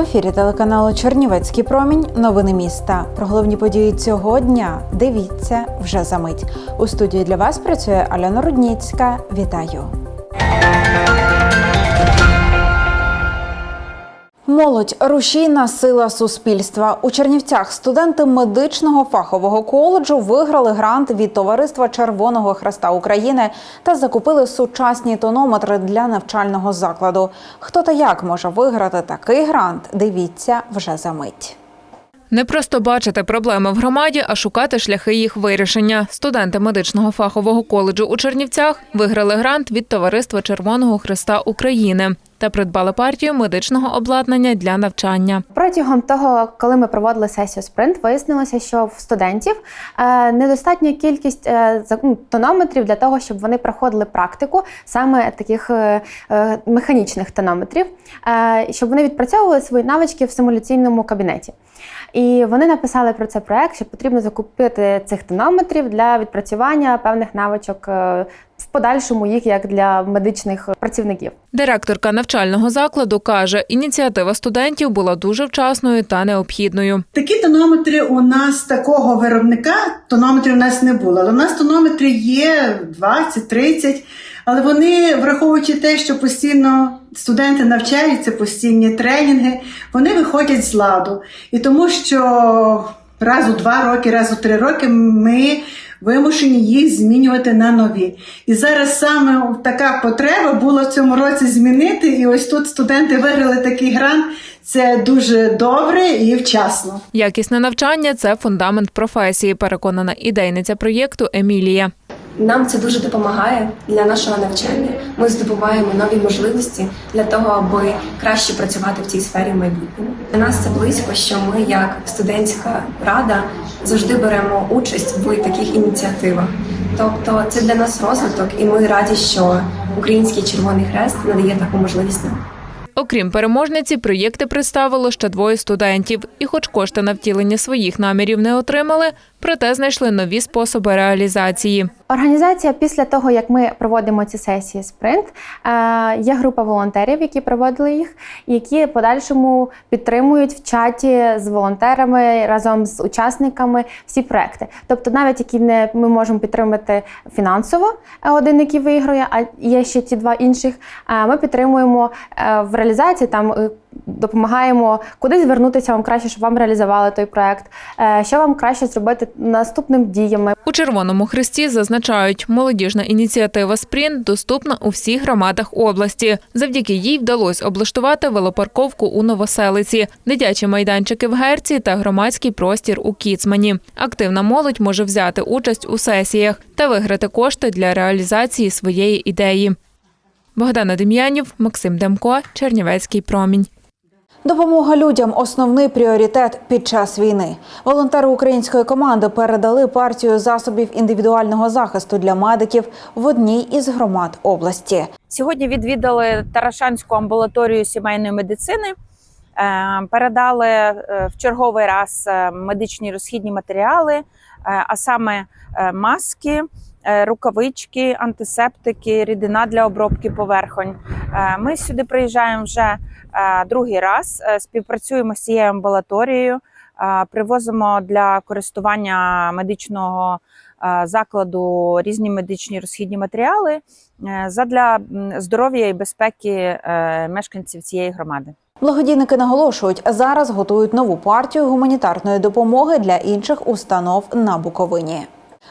ефірі телеканалу Чернівецький промінь. Новини міста. Про головні події цього дня. Дивіться вже за мить. У студії для вас працює Альона Рудніцька. Вітаю. Молодь рушійна сила суспільства у Чернівцях. Студенти медичного фахового коледжу виграли грант від товариства Червоного Хреста України та закупили сучасні тонометри для навчального закладу. Хто та як може виграти такий грант? Дивіться вже за мить. Не просто бачити проблеми в громаді, а шукати шляхи їх вирішення. Студенти медичного фахового коледжу у Чернівцях виграли грант від товариства Червоного Христа України та придбали партію медичного обладнання для навчання. Протягом того, коли ми проводили сесію спринт, вияснилося, що в студентів е, недостатня кількість е, ну, тонометрів для того, щоб вони проходили практику саме таких е, механічних тонометрів, щоб вони відпрацьовували свої навички в симуляційному кабінеті. І вони написали про це проект, що потрібно закупити цих тонометрів для відпрацювання певних навичок е, в подальшому їх як для медичних працівників. Директорка навчального закладу каже, ініціатива студентів була дуже вчасною та необхідною. Такі тонометри у нас такого виробника тонометрів у нас не було. Але у нас тонометри є 20-30, але вони, враховуючи те, що постійно студенти навчаються, постійні тренінги, вони виходять з ладу. І тому що раз у два роки, раз у три роки ми вимушені їх змінювати на нові. І зараз саме така потреба була в цьому році змінити. І ось тут студенти виграли такий грант. Це дуже добре і вчасно. Якісне навчання це фундамент професії, переконана ідейниця проєкту Емілія. Нам це дуже допомагає для нашого навчання. Ми здобуваємо нові можливості для того, аби краще працювати в цій сфері в майбутньому. Для нас це близько, що ми, як студентська рада, завжди беремо участь в таких ініціативах. Тобто, це для нас розвиток, і ми раді, що Український Червоний Хрест надає таку можливість нам. Окрім переможниці, проєкти представило ще двоє студентів. І, хоч кошти на втілення своїх намірів не отримали, проте знайшли нові способи реалізації. Організація після того, як ми проводимо ці сесії спринт, е, є група волонтерів, які проводили їх, які подальшому підтримують в чаті з волонтерами разом з учасниками всі проекти. Тобто, навіть які не ми можемо підтримати фінансово, е, один, який виграє, а є ще ті два інших. е, Ми підтримуємо в реалізації там. Допомагаємо куди звернутися вам краще, щоб вам реалізували той проект, е, що вам краще зробити наступним діями. У Червоному Хресті зазначають, молодіжна ініціатива Спринт доступна у всіх громадах області. Завдяки їй вдалося облаштувати велопарковку у Новоселиці, дитячі майданчики в Герці та громадський простір у Кіцмані. Активна молодь може взяти участь у сесіях та виграти кошти для реалізації своєї ідеї. Богдана Дем'янів, Максим Демко, Чернівецький промінь. Допомога людям основний пріоритет під час війни. Волонтери української команди передали партію засобів індивідуального захисту для медиків в одній із громад області. Сьогодні відвідали Тарашанську амбулаторію сімейної медицини, е, передали е, в черговий раз е, медичні розхідні матеріали, а саме маски, рукавички, антисептики, рідина для обробки поверхонь. Е, Ми сюди приїжджаємо вже е, другий раз, е, співпрацюємо з цією амбулаторією, е, привозимо для користування медичного е, закладу різні медичні розхідні матеріали е, задля здоров'я і безпеки е, мешканців цієї громади. Благодійники наголошують, зараз готують нову партію гуманітарної допомоги для інших установ на Буковині.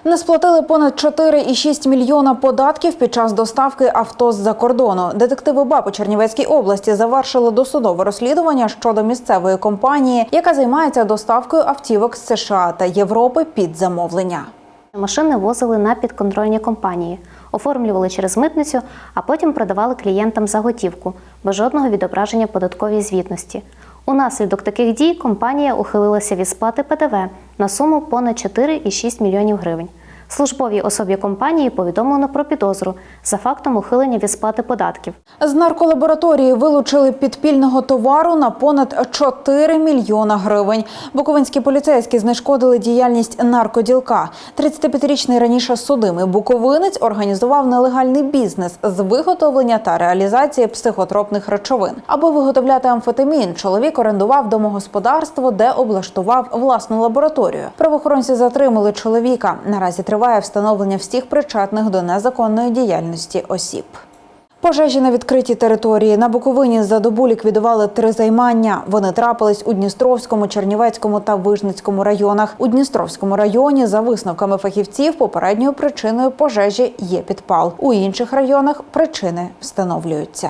Не сплатили понад 4,6 мільйона податків під час доставки авто з-за кордону. Детективи БАП у Чернівецькій області завершили досудове розслідування щодо місцевої компанії, яка займається доставкою автівок з США та Європи під замовлення. Машини возили на підконтрольні компанії, оформлювали через митницю, а потім продавали клієнтам за готівку, без жодного відображення податковій звітності. Унаслідок таких дій компанія ухилилася від сплати ПДВ на суму понад 4,6 мільйонів гривень. Службовій особі компанії повідомлено про підозру за фактом ухилення від сплати податків. З нарколабораторії вилучили підпільного товару на понад 4 мільйона гривень. Буковинські поліцейські знешкодили діяльність наркоділка. 35-річний раніше судимий буковинець організував нелегальний бізнес з виготовлення та реалізації психотропних речовин. Аби виготовляти амфетамін, чоловік орендував домогосподарство, де облаштував власну лабораторію. Правоохоронці затримали чоловіка. Наразі триває встановлення всіх причетних до незаконної діяльності осіб. Пожежі на відкритій території на Буковині за добу ліквідували три займання. Вони трапились у Дністровському, Чернівецькому та Вижницькому районах. У Дністровському районі, за висновками фахівців, попередньою причиною пожежі є підпал. У інших районах причини встановлюються.